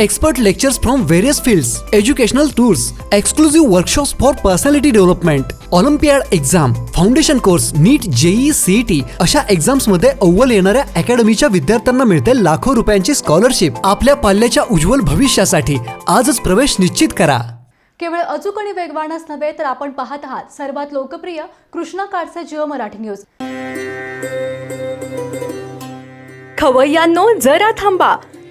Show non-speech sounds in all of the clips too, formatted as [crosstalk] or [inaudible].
Expert lectures from various fields educational tours exclusive workshops for personality development olympiad exam foundation course NEET JEE CET अशा एक्झाम्समध्ये अव्वल येणाऱ्या अकॅडमीच्या विद्यार्थ्यांना मिळते लाखो रुपयांची स्कॉलरशिप आपल्या पाल्याच्या उज्ज्वल भविष्यासाठी आजच प्रवेश निश्चित करा. केवळ अचूक आणि वेगवानच नव्हे तर आपण पाहत आहात सर्वात लोकप्रिय कृष्णा काडचे जिओ मराठी न्यूज. खवय्यांनो जरा थांबा.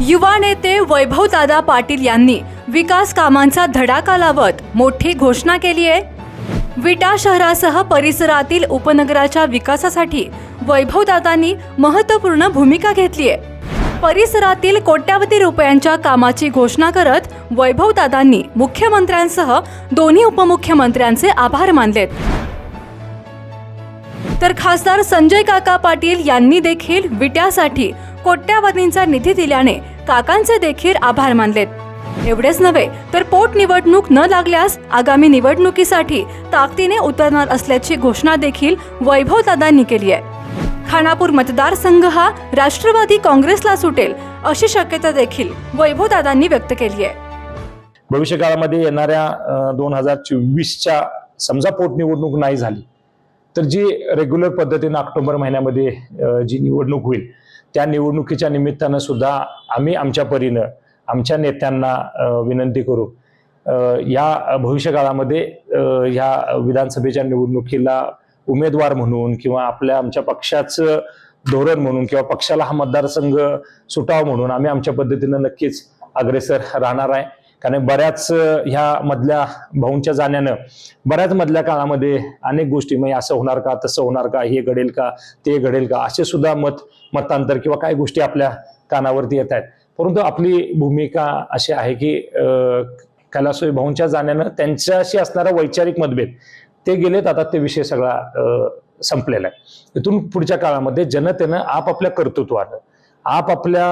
युवा नेते वैभवदादा पाटील यांनी विकास कामांचा धडाका लावत मोठी घोषणा केली आहे. विटा शहरासह परिसरातील उपनगराच्या विकासासाठी वैभवदादांनी महत्त्वपूर्ण भूमिका घेतली आहे. परिसरातील कोट्यावधी रुपयांच्या कामाची घोषणा करत वैभवदादांनी मुख्यमंत्र्यांसह दोन्ही उपमुख्यमंत्र्यांचे आभार मानलेत. तर खासदार संजय काका पाटील यांनी देखील विट्यासाठी कोट्यावधींचा निधी दिल्याने काकांचे देखील आभार मानलेत. एवढेच नव्हे तर पोटनिवडणूक न लागल्यास आगामी निवडणुकीसाठी ताकदीने उतरणार असल्याची घोषणा देखील वैभवदादांनी केली आहे. खानापूर मतदारसंघ हा राष्ट्रवादी काँग्रेसला सुटेल अशी शक्यता देखील वैभवदादांनी व्यक्त केली आहे. भविष्य काळामध्ये येणाऱ्या दोन हजार चोवीसच्या समजा पोटनिवडणूक नाही झाली तर जी रेग्युलर पद्धतीनं ऑक्टोबर महिन्यामध्ये जी निवडणूक होईल त्या निवडणुकीच्या निमित्तानं सुद्धा आम्ही आमच्या परीनं आमच्या नेत्यांना विनंती करू. या भविष्यकाळामध्ये ह्या विधानसभेच्या निवडणुकीला उमेदवार म्हणून किंवा आपल्या आमच्या पक्षाचं धोरण म्हणून किंवा पक्षाला हा मतदारसंघ सुटावा म्हणून आम्ही आमच्या पद्धतीनं नक्कीच अग्रेसर राहणार आहे. कारण बऱ्याच ह्या मधल्या भाऊंच्या जाण्यानं बऱ्याच मधल्या काळामध्ये अनेक गोष्टी म्हणजे असं होणार का तसं होणार का हे घडेल का ते घडेल का असे सुद्धा मत मतांतर किंवा काही गोष्टी आपल्या कानावरती येत आहेत. परंतु आपली भूमिका अशी आहे की कैलासोई भाऊंच्या जाण्यानं त्यांच्याशी असणारा वैचारिक मतभेद ते गेलेत आता ते विषय सगळा संपलेला आहे. इथून पुढच्या काळामध्ये जनतेनं आपापल्या कर्तृत्वानं आपापल्या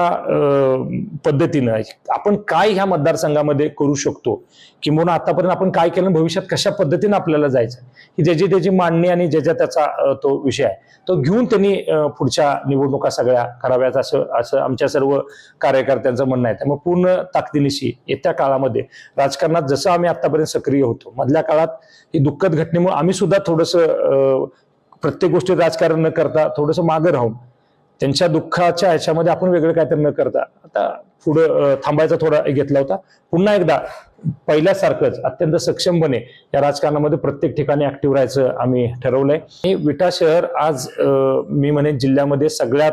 पद्धतीनं आपण काय ह्या मतदारसंघामध्ये करू शकतो? किंवा आतापर्यंत आपण काय केलं भविष्यात कशा पद्धतीनं आपल्याला जायचं? ही ज्याची त्याची मांडणी आणि ज्याच्या त्याचा तो विषय आहे. तो घेऊन त्यांनी पुढच्या निवडणुका सगळ्या कराव्यात असं असं आमच्या सर्व कार्यकर्त्यांचं म्हणणं आहे. त्यामुळे पूर्ण ताकदीनिशी येत्या काळामध्ये राजकारणात जसं आम्ही आतापर्यंत सक्रिय होतो मधल्या काळात ही दुःखद घटनेमुळे आम्ही सुद्धा थोडंसं प्रत्येक गोष्टीत राजकारण न करता थोडंसं मागं राहून त्यांच्या दुःखाच्या ह्याच्यामध्ये आपण वेगळं काहीतरी न करता. आता पुढं थांबायचा थोडा घेतला होता. पुन्हा एकदा पहिल्यासारखंच अत्यंत सक्षमपणे या राजकारणामध्ये प्रत्येक ठिकाणी ऍक्टिव्ह राहायचं आम्ही ठरवलंय. हे विटा शहर आज मी म्हणेन जिल्ह्यामध्ये सगळ्यात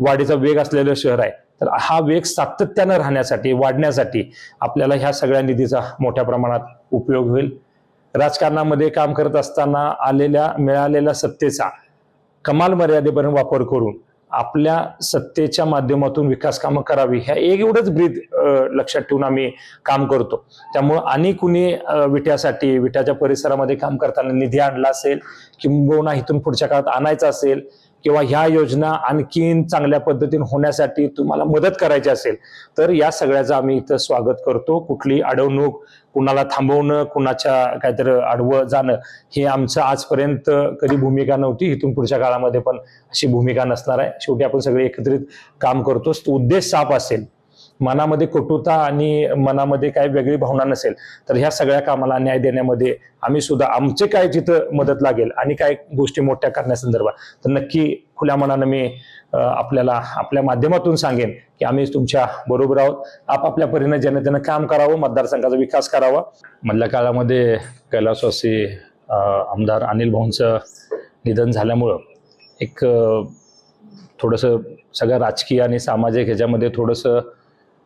वाढीचा वेग असलेलं शहर आहे. तर हा वेग सातत्यानं राहण्यासाठी वाढण्यासाठी आपल्याला ह्या सगळ्या निधीचा मोठ्या प्रमाणात उपयोग होईल. राजकारणामध्ये काम करत असताना आलेल्या मिळालेल्या सत्तेचा कमाल मर्यादेपर्यंत वापर करून आपल्या सत्तेच्या माध्यमातून विकास कामं करावी ह्या एक एवढंच ब्रीद लक्षात ठेवून आम्ही काम करतो. त्यामुळं आणि कुणी विट्यासाठी विट्याच्या परिसरामध्ये काम करताना निधी आणला असेल किंबहुना इथून पुढच्या काळात आणायचा असेल किंवा ह्या योजना आणखीन चांगल्या पद्धतीने होण्यासाठी तुम्हाला मदत करायची असेल तर या सगळ्याचं आम्ही इथं स्वागत करतो. कुठली अडवणूक कुणाला थांबवणं कुणाच्या काहीतरी आडवं जाणं हे आमचं आजपर्यंत कधी भूमिका नव्हती. इथून पुढच्या काळामध्ये पण अशी भूमिका नसणार आहे. शेवटी आपण सगळे एकत्रित काम करतोच. तो उद्देश साफ असेल मनामध्ये कटुता आणि मनामध्ये काही वेगळी भावना नसेल तर ह्या सगळ्या कामाला न्याय देण्यामध्ये आम्ही सुद्धा आमचे काय जिथं मदत लागेल आणि काय गोष्टी मोठ्या करण्यासंदर्भात तर नक्की खुल्या मनानं मी आपल्याला आपल्या माध्यमातून सांगेन की आम्ही तुमच्या बरोबर आहोत. आपापल्या परीने जनतेनं काम करावं मतदारसंघाचा विकास करावा. मधल्या काळामध्ये कैलासवासी आमदार अनिल भाऊंचं निधन झाल्यामुळं एक थोडंसं सगळं राजकीय आणि सामाजिक ह्याच्यामध्ये थोडंसं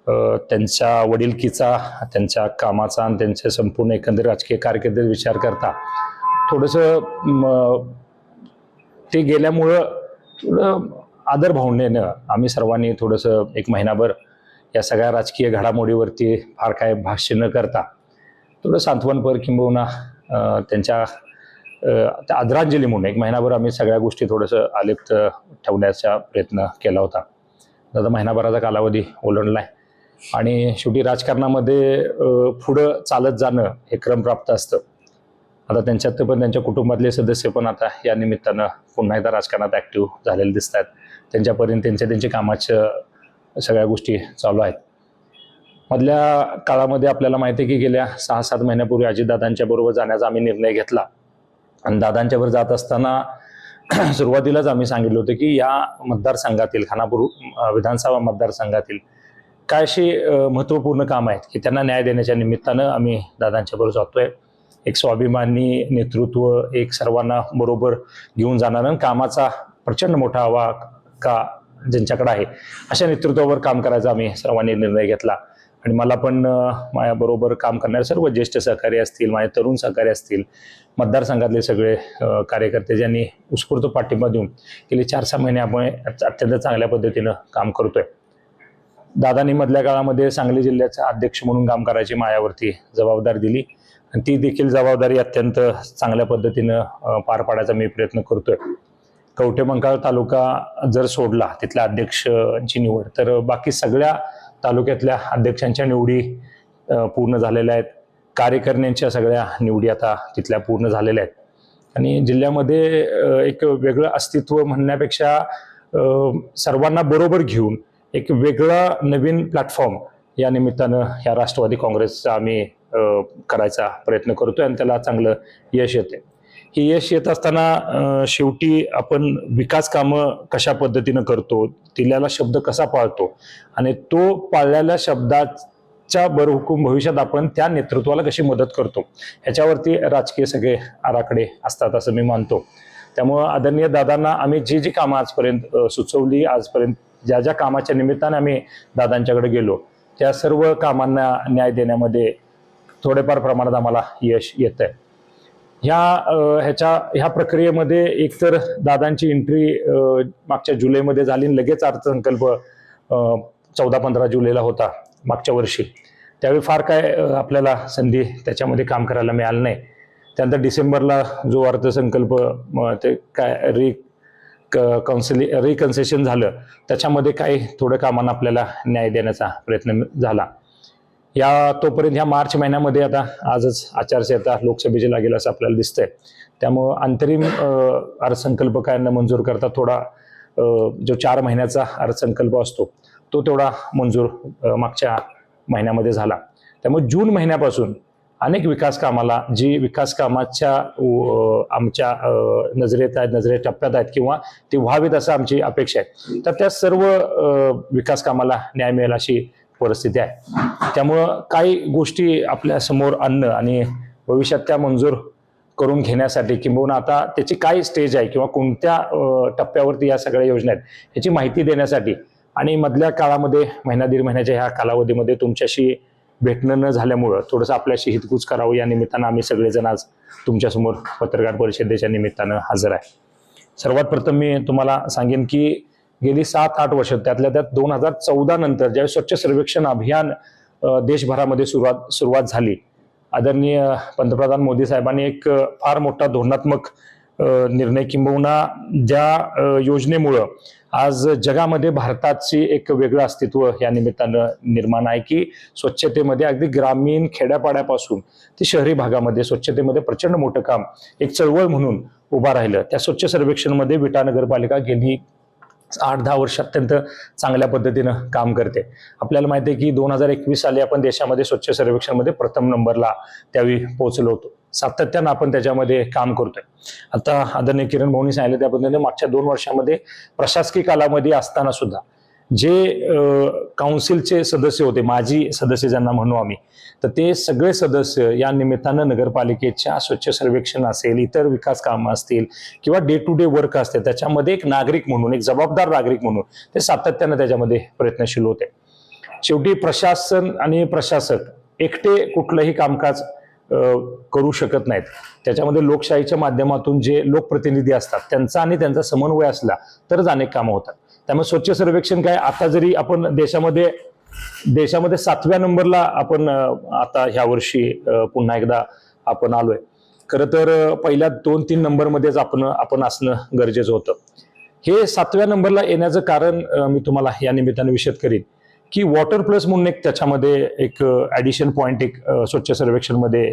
त्यांच्या वडीलकीचा त्यांच्या कामाचा आणि त्यांच्या संपूर्ण एकंदर राजकीय कारकिर्दीत विचार करता थोडंसं ते गेल्यामुळं थोडं आदर भावनेनं आम्ही सर्वांनी थोडंसं एक महिनाभर या सगळ्या राजकीय घडामोडीवरती फार काय भाष्य न करता थोडं सांत्वनपर किंबहुना त्यांच्या त्या आदरांजली म्हणून एक महिनाभर आम्ही सगळ्या गोष्टी थोडंसं आलिप्त ठेवण्याचा प्रयत्न केला होता. आता महिनाभराचा कालावधी ओलांडलाय. आणि शेवटी राजकारणामध्ये पुढं चालत जाणं हे क्रमप्राप्त असतं. आता त्यांच्यात पण त्यांच्या कुटुंबातले सदस्य पण आता या निमित्तानं पुन्हा एकदा राजकारणात ॲक्टिव्ह झालेले दिसत आहेत त्यांच्यापर्यंत त्यांच्या त्यांच्या कामाच्या सगळ्या गोष्टी चालू आहेत. मधल्या काळामध्ये आपल्याला माहिती आहे की गेल्या सहा सात महिन्यापूर्वी अजितदादांच्या बरोबर जाण्याचा आम्ही निर्णय घेतला. आणि दादांच्यावर जात असताना [clears throat] सुरुवातीलाच आम्ही सांगितलं होतं की या मतदारसंघातील खानापूर विधानसभा मतदारसंघातील काय अशी महत्त्वपूर्ण काम आहेत की त्यांना न्याय देण्याच्या निमित्तानं आम्ही दादांच्या बरोबर जातोय. एक स्वाभिमानी नेतृत्व एक सर्वांना बरोबर घेऊन जाणारं आणि कामाचा प्रचंड मोठा हवा का ज्यांच्याकडे आहे अशा नेतृत्वावर काम करायचा आम्ही सर्वांनी निर्णय घेतला. आणि मला पण माझ्याबरोबर काम करणारे सर्व ज्येष्ठ सहकारी असतील माझे तरुण सहकारी असतील मतदारसंघातले सगळे कार्यकर्ते ज्यांनी उत्स्फूर्त पाठिंबा देऊन गेले चार सहा महिने आपण अत्यंत चांगल्या पद्धतीनं काम करतोय. दादांनी मधल्या काळामध्ये सांगली जिल्ह्याचा अध्यक्ष म्हणून काम करायची मायावरती जबाबदारी दिली. आणि ती देखील जबाबदारी अत्यंत चांगल्या पद्धतीनं पार पाडायचा मी प्रयत्न करतोय. कवठेमंकाळ तालुका जर सोडला तिथल्या अध्यक्षांची निवड तर बाकी सगळ्या तालुक्यातल्या अध्यक्षांच्या निवडी पूर्ण झालेल्या आहेत. कार्यकर्ण्यांच्या सगळ्या निवडी आता तिथल्या पूर्ण झालेल्या आहेत. आणि जिल्ह्यामध्ये एक वेगळं अस्तित्व म्हणण्यापेक्षा सर्वांना बरोबर घेऊन एक वेगळा नवीन प्लॅटफॉर्म या निमित्तानं ह्या राष्ट्रवादी काँग्रेसचा आम्ही करायचा प्रयत्न करतोय आणि त्याला चांगलं यश येते हे यश येत असताना शेवटी आपण विकास कामं कशा पद्धतीनं करतो दिलेला शब्द कसा पाळतो आणि तो पाळलेल्या शब्दाच्या बरहुकूम भविष्यात आपण त्या नेतृत्वाला कशी मदत करतो ह्याच्यावरती राजकीय सगळे आराखडे असतात असं मी मानतो. त्यामुळं आदरणीय दादांना आम्ही जी जी कामं आजपर्यंत सुचवली आजपर्यंत ज्या ज्या कामाच्या निमित्ताने आम्ही दादांच्याकडे गेलो त्या सर्व कामांना न्याय देण्यामध्ये थोडेफार प्रमाणात आम्हाला यश येत आहे ह्या ह्याच्या ह्या प्रक्रियेमध्ये एकतर दादांची एंट्री मागच्या जुलैमध्ये झाली आणि लगेच अर्थसंकल्प चौदा पंधरा जुलैला होता मागच्या वर्षी. त्यावेळी फार काय आपल्याला संधी त्याच्यामध्ये काम करायला मिळालं नाही. त्यानंतर डिसेंबरला जो अर्थसंकल्प ते काय रि कौन्सिली रिकन्सेशन झालं त्याच्यामध्ये काही थोडं कामांना आपल्याला न्याय देण्याचा प्रयत्न झाला. या तोपर्यंत ह्या मार्च महिन्यामध्ये आता आजच आचारसंहिता लोकसभेची लागेल असं आपल्याला दिसतंय. त्यामुळं अंतरिम अर्थसंकल्प काय न मंजूर करता थोडा जो चार महिन्याचा अर्थसंकल्प असतो तो तेवढा मंजूर मागच्या महिन्यामध्ये झाला. त्यामुळे जून महिन्यापासून अनेक विकास कामाला जी विकास कामाच्या आमच्या नजरेत आहेत नजरे टप्प्यात आहेत किंवा ती व्हावीत असं आमची अपेक्षा आहे. तर त्या सर्व विकास कामाला न्याय मिळेल अशी परिस्थिती आहे. त्यामुळं काही गोष्टी आपल्यासमोर आणणं आणि भविष्यात त्या मंजूर करून घेण्यासाठी किंबहुना आता त्याची काय स्टेज आहे किंवा कोणत्या टप्प्यावरती या सगळ्या योजना आहेत ह्याची माहिती देण्यासाठी आणि मधल्या काळामध्ये महिना दीड महिन्याच्या ह्या कालावधीमध्ये तुमच्याशी भेटणं न झाल्यामुळं थोडंसं आपल्याशी हितगुज करावं. या निमित्तानं आम्ही सगळेजण आज तुमच्यासमोर पत्रकार परिषदेच्या निमित्तानं हजर आहे. सर्वात प्रथम मी तुम्हाला सांगेन की गेली सात आठ वर्ष त्यातल्या त्यात दोन हजार चौदा नंतर ज्यावेळी स्वच्छ सर्वेक्षण अभियान देशभरामध्ये सुरुवात सुरुवात झाली आदरणीय पंतप्रधान मोदी साहेबांनी एक फार मोठा धोरणात्मक निर्णय किंबहुना ज्या योजनेमुळं आज जगामध्ये भारताची एक वेगळं अस्तित्व या निमित्तानं निर्माण आहे की स्वच्छतेमध्ये अगदी ग्रामीण खेड्यापाड्यापासून ते शहरी भागामध्ये स्वच्छतेमध्ये प्रचंड मोठं काम एक चळवळ म्हणून उभा राहिलं. त्या स्वच्छ सर्वेक्षणमध्ये विटा नगरपालिका गेली आठ दहा वर्ष अत्यंत चांगल्या पद्धतीनं काम करते. आपल्याला माहिती आहे की दोन हजार एकवीस साली आपण देशामध्ये स्वच्छ सर्वेक्षणमध्ये प्रथम नंबरला त्यावेळी पोहोचलो होतो. सातत्यानं आपण त्याच्यामध्ये काम करतोय. आता आदरणीय किरण भाऊनी सांगितलं त्या पद्धतीने मागच्या दोन वर्षामध्ये प्रशासकीय कालामध्ये असताना सुद्धा जे काउन्सिलचे सदस्य होते माजी सदस्य ज्यांना म्हणू आम्ही तर ते सगळे सदस्य या निमित्तानं नगरपालिकेच्या स्वच्छ सर्वेक्षण असेल इतर विकास कामं असतील किंवा डे टू डे वर्क असते त्याच्यामध्ये एक नागरिक म्हणून एक जबाबदार नागरिक म्हणून ते सातत्यानं त्याच्यामध्ये प्रयत्नशील होते. शेवटी प्रशासन आणि प्रशासक एकटे कुठलंही कामकाज करू शकत नाहीत. त्याच्यामध्ये लोकशाहीच्या माध्यमातून जे लोकप्रतिनिधी असतात त्यांचा आणि त्यांचा समन्वय असला तरच अनेक कामं होतात. त्यामुळे स्वच्छ सर्वेक्षण काय आता जरी आपण देशामध्ये देशामध्ये सातव्या नंबरला आपण आता ह्या वर्षी पुन्हा एकदा आपण आलोय. खरं तर पहिल्या दोन तीन नंबरमध्येच आपण आपण असणं गरजेचं होतं. हे सातव्या नंबरला येण्याचं कारण मी तुम्हाला या निमित्ताने विषद करीन. की वॉटर प्लस म्हणून एक त्याच्यामध्ये एक ऍडिशन पॉईंट एक स्वच्छ सर्वेक्षणमध्ये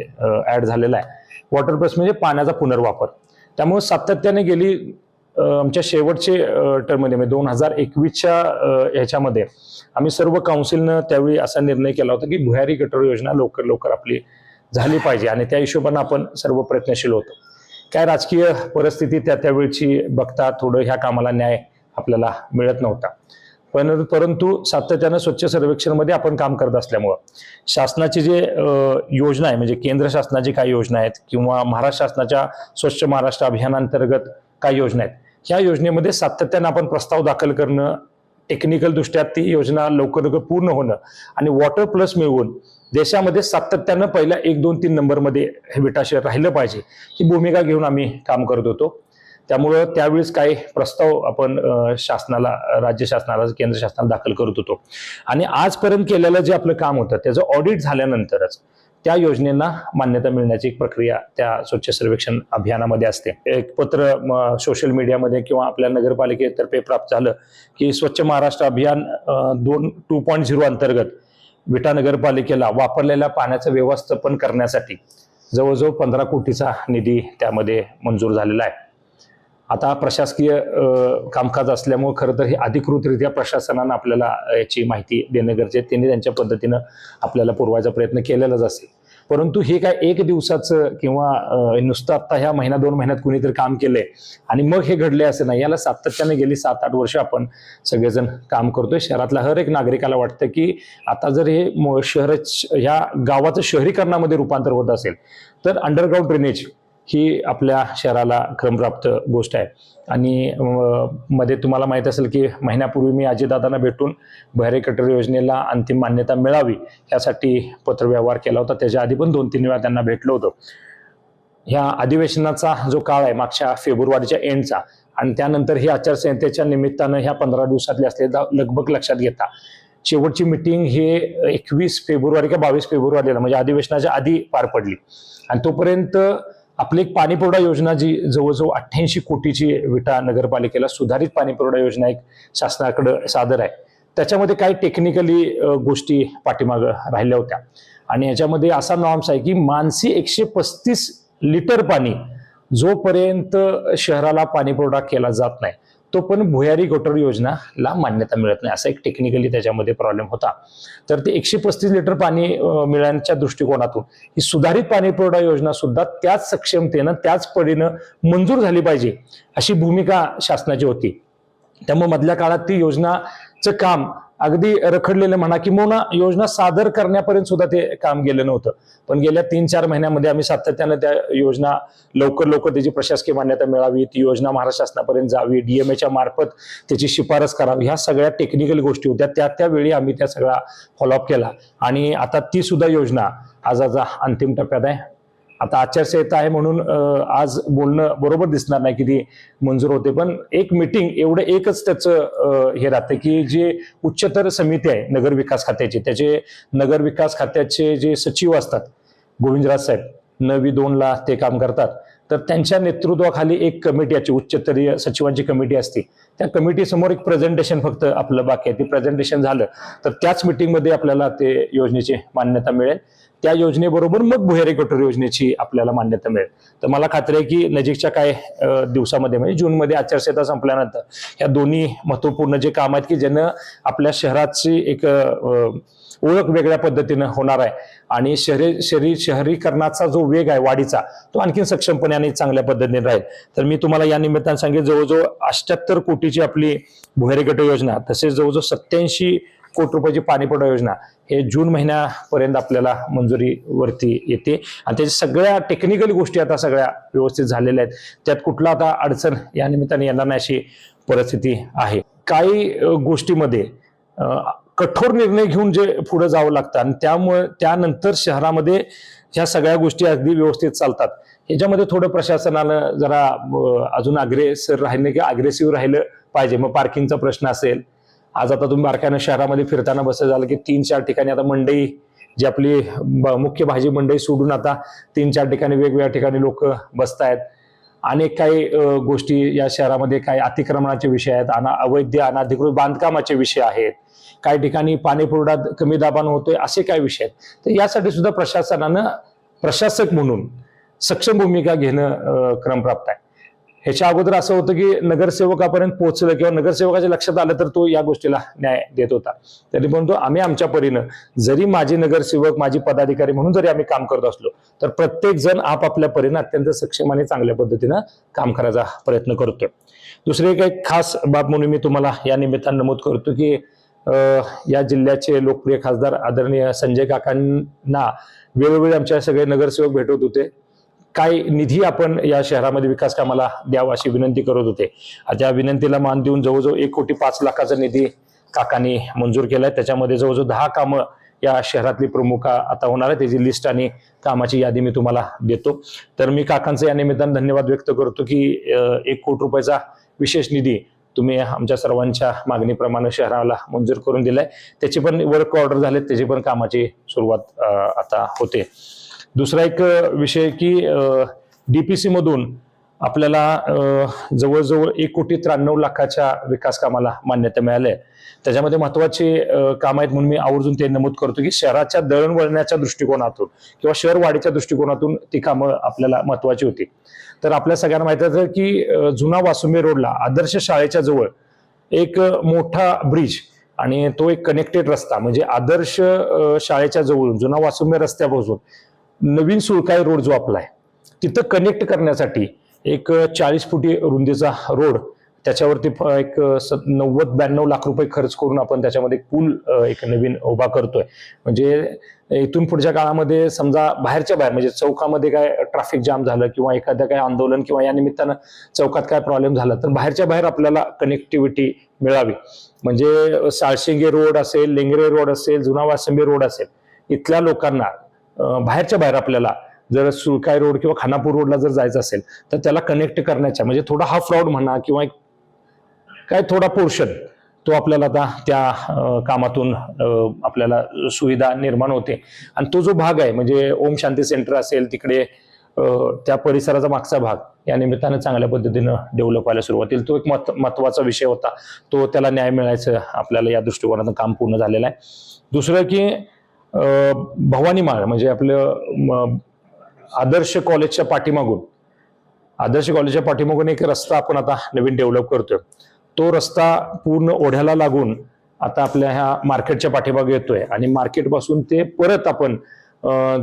ऍड झालेला आहे. वॉटर प्लस म्हणजे पाण्याचा पुनर्वापर. त्यामुळे सातत्याने गेली आमच्या शेवटचे टर्ममध्ये म्हणजे दोन हजार एकवीसच्या ह्याच्यामध्ये आम्ही सर्व काउन्सिलनं त्यावेळी असा निर्णय केला होता की भुयारी गटर योजना लवकर लवकर आपली झाली पाहिजे आणि त्या हिशोबानं आपण सर्व प्रयत्नशील होतो. काय राजकीय परिस्थिती त्या त्यावेळची बघता थोडं ह्या कामाला न्याय आपल्याला मिळत नव्हता. पण परंतु सातत्यानं स्वच्छ सर्वेक्षणमध्ये आपण काम करत असल्यामुळं. शासनाची जे योजना आहे म्हणजे केंद्र शासनाची काही योजना आहेत किंवा महाराष्ट्र शासनाच्या स्वच्छ महाराष्ट्र अभियानांतर्गत काय योजना आहेत ह्या योजनेमध्ये सातत्यानं आपण प्रस्ताव दाखल करणं टेक्निकल दृष्ट्या ती योजना लवकर लवकर पूर्ण होणं आणि वॉटर प्लस मिळवून देशामध्ये सातत्यानं पहिल्या एक दोन तीन नंबरमध्ये हे विटा शहर राहिलं पाहिजे ही भूमिका घेऊन आम्ही काम करत होतो. त्यामुळं त्यावेळेस काही प्रस्ताव आपण शासनाला राज्य शासनाला केंद्र शासनाला दाखल करत होतो. आणि आजपर्यंत केलेलं जे आपलं काम होतं त्याचं ऑडिट झाल्यानंतरच त्या योजनेला मान्यता मिळण्याची एक प्रक्रिया त्या स्वच्छ सर्वेक्षण अभियानामध्ये असते. एक पत्र म, सोशल मीडियामध्ये किंवा आपल्या नगरपालिकेतर्फे प्राप्त झालं की स्वच्छ महाराष्ट्र अभियान दोन टू पॉईंट झिरो अंतर्गत विटा नगरपालिकेला वापरलेल्या पाण्याचं व्यवस्थापन करण्यासाठी जवळजवळ पंधरा कोटीचा निधी त्यामध्ये मंजूर झालेला आहे. आता प्रशासकीय कामकाज असल्यामुळे खरं तर हे अधिकृतरित्या प्रशासनानं आपल्याला याची माहिती देणं गरजेचे त्यांनी त्यांच्या पद्धतीनं आपल्याला पुरवायचा प्रयत्न केलेलाच असेल. परंतु हे काय एक दिवसाचं किंवा नुसतं आत्ता ह्या महिना दोन महिन्यात कुणीतरी काम केलंय आणि मग हे घडले असं नाही. याला सातत्याने गेली सात आठ वर्ष आपण सगळेजण काम करतोय. शहरातला हर एक नागरिकाला वाटतं की आता जर हे शहर ह्या गावाचं शहरीकरणामध्ये रूपांतर होत असेल तर अंडरग्राऊंड ड्रेनेज ही आपल्या शहराला क्रमप्राप्त गोष्ट आहे. आणि मध्ये तुम्हाला माहीत असेल की महिन्यापूर्वी मी अजितदादांना भेटून बहरे कटर योजनेला अंतिम मान्यता मिळावी यासाठी पत्रव्यवहार केला होता. त्याच्या आधी पण दोन तीन वेळा त्यांना भेटलो होतो. ह्या अधिवेशनाचा जो काळ आहे मागच्या फेब्रुवारीच्या एंडचा आणि त्यानंतर ही आचारसंहितेच्या निमित्तानं ह्या पंधरा दिवसातले असलेला लगभग लक्षात घेता. शेवटची मिटिंग हे एकवीस फेब्रुवारी का बावीस फेब्रुवारीला म्हणजे अधिवेशनाच्या आधी पार पडली. आणि तोपर्यंत आपली एक पाणीपुरवठा योजना जी जवळजवळ अठ्ठ्याऐंशी कोटीची विटा नगरपालिकेला सुधारित पाणीपुरवठा योजना एक शासनाकडं सादर आहे. त्याच्यामध्ये काही टेक्निकली गोष्टी पाठीमागं राहिल्या होत्या. आणि याच्यामध्ये असा नॉर्म्स आहे की मानसी एकशे पस्तीस लिटर पाणी जोपर्यंत शहराला पाणीपुरवठा केला जात नाही तो पण भुयारी गटर योजनाला मान्यता मिळत नाही. असा एक टेक्निकली त्याच्यामध्ये प्रॉब्लेम होता. तर ते एकशे पस्तीस लिटर पाणी मिळण्याच्या दृष्टिकोनातून ही सुधारित पाणी पुरवठा योजना सुद्धा त्याच सक्षमतेनं त्याच पडीनं मंजूर झाली पाहिजे अशी भूमिका शासनाची होती. त्यामुळे मधल्या काळात ती योजनाचं काम अगदी रखडलेलं म्हणा किंवा योजना सादर करण्यापर्यंत सुद्धा ते काम गेलं नव्हतं. पण गेल्या तीन चार महिन्यामध्ये आम्ही सातत्यानं त्या योजना लवकर लवकर त्याची प्रशासकीय मान्यता मिळावी ती योजना महाराष्ट्र शासनापर्यंत जावी डीएमएच्या मार्फत त्याची शिफारस करावी ह्या सगळ्या टेक्निकल गोष्टी होत्या. त्या त्यावेळी आम्ही त्या सगळा फॉलोअप केला. आणि आता ती सुद्धा योजना आज आज अंतिम टप्प्यात आहे. आता आचारसंहिता आहे म्हणून आज बोलणं बरोबर दिसणार नाही की मंजूर होते पण एक मिटिंग एवढं एकच त्याचं हे राहतं की जे उच्चतर समिती आहे नगर विकास खात्याची त्याचे नगर विकास खात्याचे जे सचिव असतात गोविंदराज साहेब नवी दोनला ते काम करतात. तर त्यांच्या नेतृत्वाखाली एक कमिटी याची उच्चस्तरीय सचिवांची कमिटी असते. त्या कमिटी समोर एक प्रेझेंटेशन फक्त आपलं बाकी आहे. ते प्रेझेंटेशन झालं तर त्याच मिटिंगमध्ये आपल्याला ते योजनेची मान्यता मिळेल. त्या योजनेबरोबर मग भुयारी कठोर योजनेची आपल्याला मान्यता मिळेल. तर मला खात्री आहे की नजीकच्या काय दिवसामध्ये म्हणजे जूनमध्ये आचारसंहिता संपल्यानंतर ह्या दोन्ही महत्त्वपूर्ण जे काम आहेत की ज्यानं आपल्या शहराची एक ओळख वेगळ्या पद्धतीनं होणार आहे आणि शहरी शहरी शहरीकरणाचा जो वेग आहे वाढीचा तो आणखी सक्षमपणे आणि चांगल्या पद्धतीने राहील. तर मी तुम्हाला या निमित्तानं सांगेन जवळजवळ अष्ट्याहत्तर कोटीची आपली भुयारी गट योजना तसेच जवळजवळ सत्याऐंशी कोटी रुपयाची पाणीपुरवठा योजना हे जून महिन्यापर्यंत आपल्याला मंजुरीवरती येते. आणि त्याच्या सगळ्या टेक्निकल गोष्टी आता सगळ्या व्यवस्थित झालेल्या आहेत. त्यात कुठला आता अडचण या निमित्ताने येणार नाही अशी परिस्थिती आहे. काही गोष्टीमध्ये कठोर निर्णय घेऊन जे पुढे जावं लागतं. आणि त्यामुळे त्यानंतर शहरामध्ये ह्या सगळ्या गोष्टी अगदी व्यवस्थित चालतात. ह्याच्यामध्ये थोडं प्रशासनानं जरा अजून अग्रेसर राहिलं की अग्रेसिव्ह राहिलं पाहिजे. मग पार्किंगचा प्रश्न असेल. आज आता तुम्ही बारकाईनं शहरामध्ये फिरताना बसं झालं की तीन चार ठिकाणी आता मंडई जी आपली ब- मुख्य भाजी मंडई सोडून आता तीन चार ठिकाणी वेगवेगळ्या ठिकाणी लोक बसतायत. अनेक काही गोष्टी या शहरामध्ये काही अतिक्रमणाचे विषय आहेत. अना अवैध अनाधिकृत बांधकामाचे विषय आहेत. काही ठिकाणी पाणी पुरवठा कमी दाबानं होतोय असे काही विषय आहेत. तर यासाठी सुद्धा प्रशासनानं प्रशासक म्हणून सक्षम भूमिका घेणं क्रम क्रमप्राप्त आहे. ह्याच्या अगोदर असं होतं की नगरसेवकापर्यंत पोहोचलं किंवा नगरसेवकाच्या लक्षात आलं तर तो या गोष्टीला न्याय देत होता. तरी परंतु आम्ही आमच्या परीनं जरी माझे नगरसेवक माझी पदाधिकारी म्हणून जरी आम्ही काम करत असलो तर प्रत्येक जण आपापल्या परीनं अत्यंत सक्षम आणि चांगल्या पद्धतीनं काम करायचा प्रयत्न करतोय. दुसरी एक एक खास बाब म्हणून मी तुम्हाला या निमित्तानं नमूद करतो की या जिल्ह्याचे लोकप्रिय खासदार आदरणीय संजय काकांना वेळोवेळी आमच्या सगळे नगरसेवक भेटत होते. काय निधी आपण या शहरामध्ये विकास कामाला द्यावा अशी विनंती करत होते. त्या विनंतीला मान देऊन जवळजवळ एक कोटी पाच लाखाचा निधी काकांनी मंजूर केलाय. त्याच्यामध्ये जवळजवळ दहा कामं या शहरातली प्रमुख आता होणार आहे त्याची लिस्ट आणि कामाची यादी मी तुम्हाला देतो. तर मी काकांचं या निमित्तानं धन्यवाद व्यक्त करतो की एक कोटी रुपयाचा विशेष निधी तुम्ही आमच्या सर्वांच्या मागणीप्रमाणे शहराला मंजूर करून दिलाय. त्याची पण वर्क ऑर्डर झाले त्याची पण कामाची सुरुवात आता होते. दुसरा एक विषय की डीपीसी मधून आपल्याला जवळजवळ एक कोटी त्र्याण्णव लाखाच्या विकास कामाला मान्यता मिळाली आहे त्याच्यामध्ये महत्वाची कामं काम आहेत म्हणून मी आवर्जून ते नमूद करतो की शहराच्या दळणवळणाच्या दृष्टिकोनातून किंवा शहर वाढीच्या दृष्टिकोनातून ती कामं आपल्याला महत्वाची होती. तर आपल्या सगळ्यांना माहिती आहे की जुना वासुंबे रोडला आदर्श शाळेच्या जवळ एक मोठा ब्रिज आणि तो एक कनेक्टेड रस्ता म्हणजे आदर्श शाळेच्या जवळून जुना वासुंबे रस्त्यापासून नवीन सुळकाई रोड जो आपला आहे तिथं कनेक्ट करण्यासाठी एक चाळीस फुटी रुंदीचा रोड त्याच्यावरती एक स- नव्वद ब्याण्णव लाख रुपये खर्च करून आपण त्याच्यामध्ये पूल एक नवीन उभा करतोय. म्हणजे इथून पुढच्या काळामध्ये समजा बाहेरच्या बाहेर म्हणजे चौकामध्ये काय ट्रॅफिक जाम झालं किंवा एखादं काय आंदोलन किंवा या निमित्तानं चौकात काय प्रॉब्लेम झाला तर बाहेरच्या बाहेर आपल्याला कनेक्टिव्हिटी मिळावी. म्हणजे साळशिंगे रोड असेल लेंगरे रोड असेल जुना वासंबी रोड असेल इथल्या लोकांना बाहेरच्या बाहेर आपल्याला जर सुळकाय रोड किंवा खानापूर रोडला जर जायचं असेल तर त्याला कनेक्ट करण्याच्या म्हणजे थोडा हाफ फ्रॉड म्हणा किंवा एक काय थोडा पोर्शन तो आपल्याला आता त्या कामातून आपल्याला सुविधा निर्माण होते. आणि तो जो भाग आहे म्हणजे ओम शांती सेंटर असेल तिकडे त्या परिसराचा मागचा भाग या निमित्तानं चांगल्या पद्धतीनं डेव्हलप व्हायला सुरुवात होईल तो एक मत महत्त्वाचा विषय होता. तो त्याला न्याय मिळायचं आपल्याला या दृष्टिकोनातून काम पूर्ण झालेलं आहे. दुसरं की भवानी माळ म्हणजे आपलं आदर्श कॉलेजच्या पाठीमागून आदर्श कॉलेजच्या पाठीमागून एक रस्ता आपण आता नवीन डेव्हलप करतोय. तो रस्ता पूर्ण ओढ्याला लागून आता आपल्या ह्या मार्केटच्या पाठीमागे येतोय. आणि मार्केटपासून ते परत आपण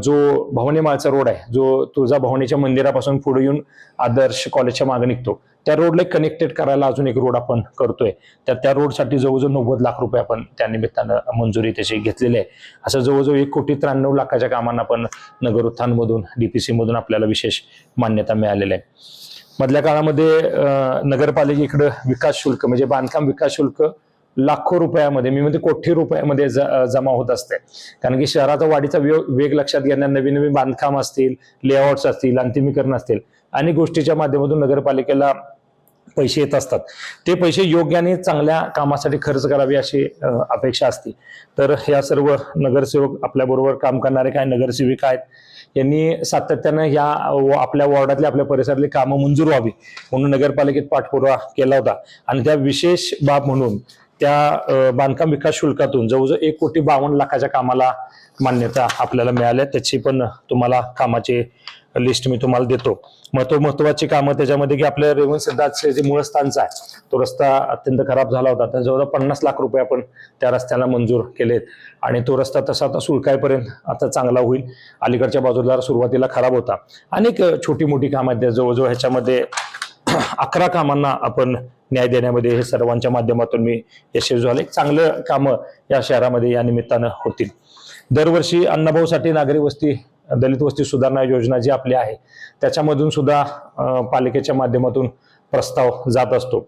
जो भवानी माळचा रोड आहे जो तुळजा भवानीच्या मंदिरापासून पुढे येऊन आदर्श कॉलेजच्या मागे निघतो. त्या रोडला कनेक्टेड करायला अजून एक रोड आपण करतोय. त्या त्या रोडसाठी जवळजवळ नव्वद लाख रुपये आपण त्या निमित्तानं मंजुरी त्याची घेतलेली आहे. असं जवळजवळ एक कोटी त्र्याण्णव लाखाच्या कामांना आपण नगर उत्थानमधून डीपीसीमधून आपल्याला विशेष मान्यता मिळालेली आहे. मधल्या काळामध्ये नगरपालिकेकडं विकास शुल्क म्हणजे बांधकाम विकास शुल्क लाखो रुपयामध्ये मी म्हणजे कोटी रुपयामध्ये ज- जमा होत असते. कारण की शहराचा वाढीचा वेग वेग लक्षात घेण्यात नवीन नवीन बांधकाम असतील लेआउट्स असतील अंतिमीकरण असतील अनेक गोष्टीच्या माध्यमातून नगरपालिकेला पैसे येत असतात. ते पैसे योग्य आणि चांगल्या कामासाठी खर्च करावे अशी अपेक्षा असते. तर या सर्व नगरसेवक आपल्याबरोबर काम करणारे काय नगरसेविका आहेत यांनी सातत्यानं या व आपल्या वॉर्डातले आपल्या परिसरातली कामं मंजूर व्हावी म्हणून नगरपालिकेत पाठपुरावा केला होता. आणि त्या विशेष बाब म्हणून त्या बांधकाम विकास शुल्कातून जवळजवळ एक कोटी बावन्न लाखाच्या कामाला मान्यता आपल्याला मिळाल्या. त्याची पण तुम्हाला कामाची लिस्ट मी तुम्हाला देतो. महत्त्व महत्वाची कामं त्याच्यामध्ये की आपल्या रेवण सिद्धार्थचे जे मूळ स्थानचा आहे तो रस्ता अत्यंत खराब झाला होता. तर जवळजवळ पन्नास लाख रुपये आपण त्या रस्त्याला मंजूर केलेत. आणि तो रस्ता तसा आता सुळकायपर्यंत आता चांगला होईल. अलीकडच्या बाजूला सुरुवातीला खराब होता. अनेक छोटी मोठी कामं आहेत. जवळजवळ ह्याच्यामध्ये [clears throat] अकरा कामांना आपण न्याय देण्यामध्ये हे सर्वांच्या माध्यमातून मी यशस्वी झाले. चांगलं कामं या शहरामध्ये या निमित्तानं होतील. दरवर्षी अण्णाभाऊसाठी नागरी वस्ती दलित वस्ती सुधारणा योजना जी आपली आहे त्याच्यामधून सुद्धा पालिकेच्या माध्यमातून प्रस्ताव जात असतो.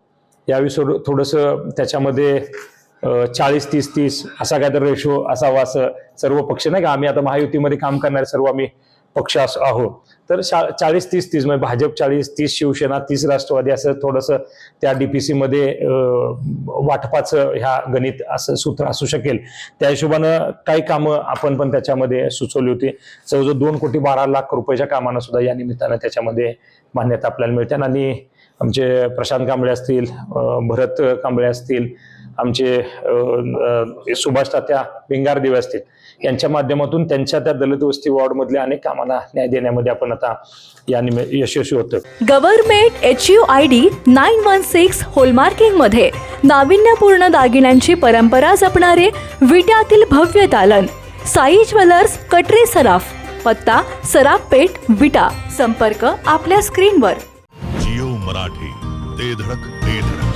यावेळी सोड- थोडंसं त्याच्यामध्ये चाळीस तीस तीस असा काहीतरी रेशो असावा असं सर्व पक्ष नाही का? आम्ही आता महायुतीमध्ये काम करणारे सर्व आम्ही पक्ष आहोत. तर चाळीस तीस तीस म्हणजे भाजप चाळीस तीस शिवसेना तीस राष्ट्रवादी असं थोडंसं त्या डीपीसी मध्ये अं, वाटपाचं ह्या गणित असं सूत्र असू शकेल. त्या हिशोबानं काही कामं आपण पण त्याच्यामध्ये सुचवली होती. जवळजवळ दोन कोटी बारा लाख रुपयाच्या कामांना सुद्धा या निमित्तानं त्याच्यामध्ये मान्यता आपल्याला मिळते. आणि आमचे प्रशांत कांबळे असतील भरत कांबळे असतील आमचे सुभाष तात्या भिंगारदेव असतील यांच्या माध्यमातून त्यांच्या त्या दलित वस्ती वॉर्डमधल्या अनेक कामांना न्याय देण्यामध्ये आपण आता या यशस्वी होतो government H U I D nine one six होलमार्किंगमध्ये नाविन्यपूर्ण दागिन्यांची परंपरा जपणारे विट्यातील भव्य दालन साई ज्वेलर्स कटरे सराफ पत्ता सराफ पेठ विटा संपर्क आपल्या स्क्रीनवर. जिओ मराठी ते धडक.